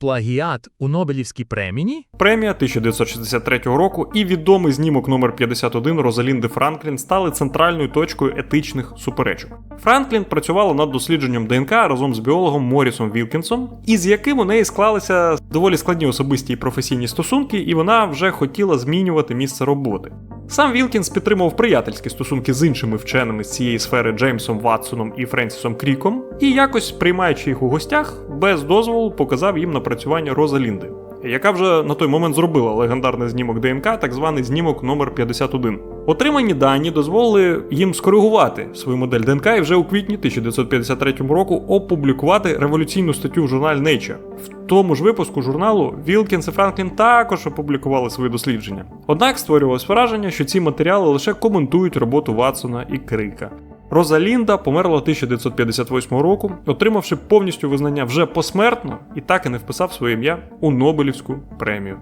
Плагіат у Нобелівській премії? Премія 1963 року і відомий знімок номер 51 Розалінди Франклін стали центральною точкою етичних суперечок. Франклін працювала над дослідженням ДНК разом з біологом Морісом Вілкінсом, із яким у неї склалися доволі складні особисті і професійні стосунки, і вона вже хотіла змінювати місце роботи. Сам Вілкінс підтримував приятельські стосунки з іншими вченими з цієї сфери Джеймсом Ватсоном і Френсісом Кріком, і якось, приймаючи їх у гостях, без дозволу показав їм напрацювання Розалінди, яка вже на той момент зробила легендарний знімок ДНК, так званий знімок номер 51. Отримані дані дозволили їм скоригувати свою модель ДНК і вже у квітні 1953 року опублікувати революційну статтю в журналі Nature. В тому ж випуску журналу Вілкінс і Франклін також опублікували свої дослідження. Однак створювалось враження, що ці матеріали лише коментують роботу Ватсона і Крика. Розалінда померла 1958 року, отримавши повністю визнання вже посмертно і так і не вписав своє ім'я у Нобелівську премію.